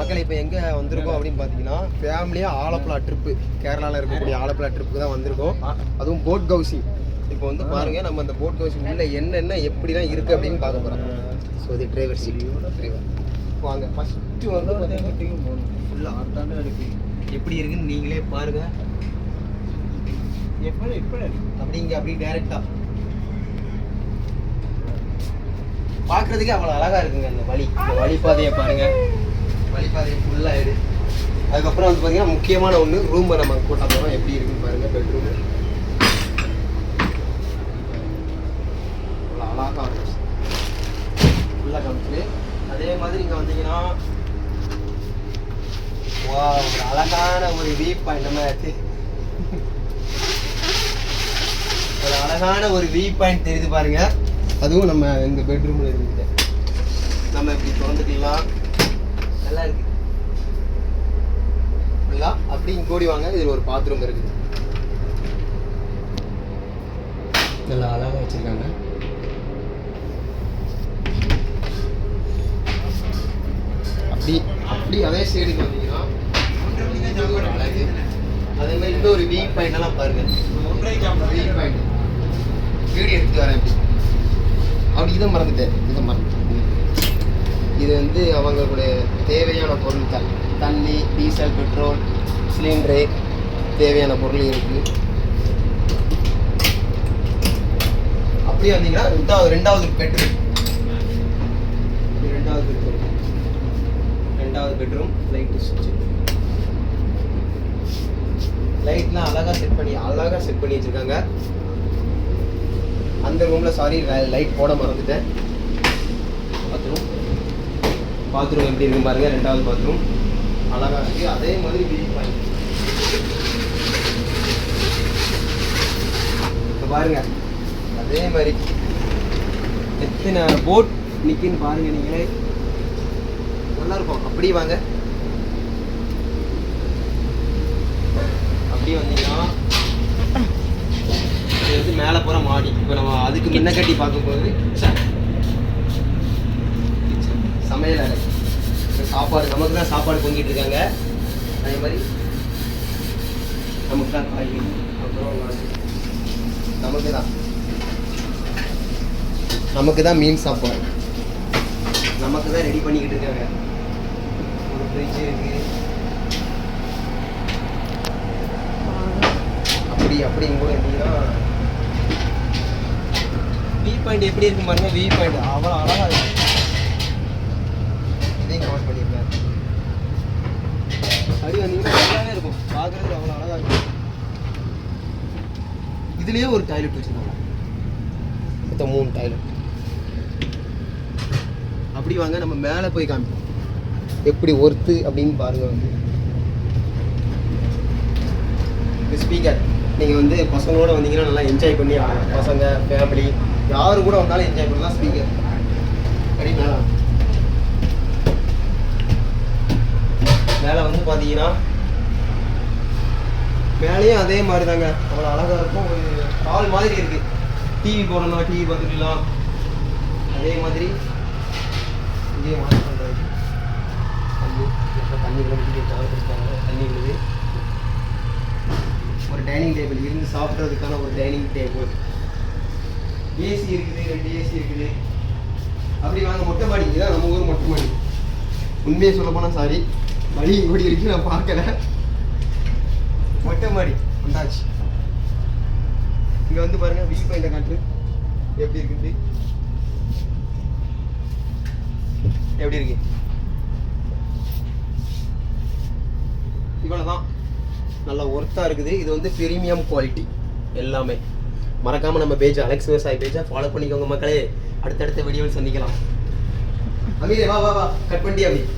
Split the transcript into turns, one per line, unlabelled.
மக்கள் இப்போ எங்கே வந்திருக்கோம் அப்படின்னு பார்த்தீங்கன்னா ஃபேமிலியாக ஆலப்புழா ட்ரிப்பு கேரளாவில் இருக்கக்கூடிய ஆலப்புழா ட்ரிப்புக்கு தான் வந்திருக்கோம். அதுவும் போட் கவுசிங் இப்போ வந்து பாருங்க நம்ம அந்த போட் கவுசிங் உள்ள என்னென்ன எப்படிலாம் இருக்குது அப்படின்னு பார்க்க போகிறோம் ஸோ இது டிரைவர் சீட் டிரைவர் வாங்க. ஃபஸ்ட்டு வந்து ஃபுல்லாக எப்படி இருக்குன்னு நீங்களே பாருங்க. அப்படிங்க அப்படி டைரக்டா பார்க்கறதுக்கே அவ்வளோ அழகா இருக்குங்க அந்த வழி. இந்த வழிப்பாதையை பாருங்க. வழிப்பாதையை ஃபுல்லாகிடு அதுக்கப்புறம் வந்து பார்த்தீங்கன்னா முக்கியமான ஒன்று ரூமை நம்ம கூட்டம் போகிறோம் எப்படி இருக்குன்னு பாருங்கள் பெட்ரூம் அழகாக அழகா இருக்கும் ஃபுல்லாக காமிச்சு அதே மாதிரி இங்கே வந்தீங்கன்னா வா ஒரு அழகான ஒரு வியூ பாயிண்ட் நம்ம ஆச்சு ஒரு அழகான ஒரு வியூ பாயிண்ட் தெரியுது பாருங்க. அதுவும் நம்ம இந்த பெட்ரூமில் இருக்குது நம்ம இப்படி திறந்துக்கலாம் நல்லா இருக்கு ஃபுல்லா அப்படி இங்க ஓடி வாங்க. இதுல ஒரு பாத்ரூம் இருக்குது. நல்லா அழகா வச்சிருக்காங்க. அப்படி அப்படி அதே சைடுக்கு வந்தீங்கன்னா அழகு. அதே மாதிரி இந்த ஒரு வியூ பாயிண்ட் எல்லாம் பாருங்க. வியூ பாயிண்ட் வீடியோ எடுத்து வரேன் அப்படி இதை மறந்துட்டேன். இதை மறந்துட்டேன் இது வந்து அவங்களுடைய தேவையான பொருட்கள் தண்ணி டீசல் பெட்ரோல் சிலிண்டரு தேவையான பொருள் இருக்கு. அப்படியே வந்தீங்கன்னா ரெண்டாவது ரெண்டாவது பெட்ரூம். ரெண்டாவது பெட்ரூம். ரெண்டாவது பெட்ரூம் லைட் சுவிட்ச் லைட்லாம் அழகாக செட் பண்ணி அழகாக செட் பண்ணி வச்சிருக்காங்க. அந்த ரூமில் சாரி லைட் போட மறந்துட்டேன். பாத்ரூம் பாத்ரூம் எப்படி இருக்கு பாருங்க ரெண்டாவது பாத்ரூம் அழகாக இருக்குது அதே மாதிரி வியூ பாயிண்ட் இப்போ பாருங்க அதே மாதிரி எத்தனை போட் நிற்கின்னு பாருங்க நீங்களே. நல்லா இருக்கும். அப்படியே வாங்க. அப்படியே வந்தீங்கன்னா இது வந்து மேலே போகிற மாடி. இப்போ நம்ம அதுக்கு முன்ன கட்டி பார்க்கும்போது சமையல் அறை. சாப்பாடு நமக்கு தான் சாப்பாடு பொங்கிட்டு இருக்காங்க அதே மாதிரி நமக்கு தான் காய்கறி. அப்புறம் நமக்கு தான் நமக்கு தான் மீன் சாப்பாடு. நமக்கு தான் ரெடி பண்ணிக்கிட்டு இருக்காங்க ஒரு ஃப்ரிட்ஜ் இருக்கு. அப்படி அப்படி கூட இருந்தீங்கன்னா வியூ பாயிண்ட் எப்படி இருக்கு பாருங்க வி பாயிண்ட் அவ்வளோ அழகாக இருக்கு இதையும் கவர் பண்ணியிருக்கேன் அப்படி வந்தீங்கன்னா நல்லாவே இருக்கும் பார்க்குறதுக்கு அவ்வளோ அழகா இருக்கும் இதுலயே ஒரு டாய்லெட் வச்சிருக்காங்க மொத்தம் மூணு டாய்லெட் அப்படி வாங்க நம்ம மேலே போய் காமிப்போம். எப்படி ஒர்த்து அப்படின்னு பாருங்க வந்து. ஸ்பீக்கர் நீங்கள் வந்து பசங்களோட வந்தீங்கன்னா நல்லா என்ஜாய் பண்ணி பசங்க ஃபேமிலி யாரு கூட வந்தாலும் என்ஜாய் பண்ணலாம் ஸ்பீக்கர் அப்படி மேலே மேலே வந்து பார்த்தீங்கன்னா மேலேயும் அதே மாதிரி தாங்க அவ்வளோ அழகாக இருக்கும். ஒரு ஹால் மாதிரி இருக்கு. டிவி போடணும் டிவி பார்த்துக்கலாம். அதே மாதிரி இங்கே மாதிரி பண்ணுறது தண்ணி தண்ணி விழுந்து தண்ணி விழுது ஒரு டைனிங் டேபிள் இருந்து சாப்பிட்றதுக்கான ஒரு டைனிங் டேபிள் ஏசி இருக்குது ரெண்டு ஏசி இருக்குது. அப்படி வாங்க மொட்டை மாடி. இதுதான் நம்ம ஊர் மொட்டை மாடி. உண்மையை சொல்ல போனால் சாரி வழி ஓடி இருக்கு நான் பார்க்கல. மொட்டை மாடி வந்தாச்சு. இங்கே வந்து பாருங்கள் வியூ பாயிண்ட்டை காட்டு. எப்படி இருக்குது எப்படி இருக்கு? இவ்வளோதான் நல்ல ஒர்த்தாக இருக்குது. இது வந்து பிரீமியம் குவாலிட்டி எல்லாமே. மறக்காமல் நம்ம பேஜ் அலெக்ஸ் விவசாய பேஜை ஃபாலோ பண்ணிக்கோங்க மக்களே. அடுத்தடுத்த வீடியோவில் சந்திக்கலாம். அமீரே வா வா வா. கட் பண்ணி அப்படி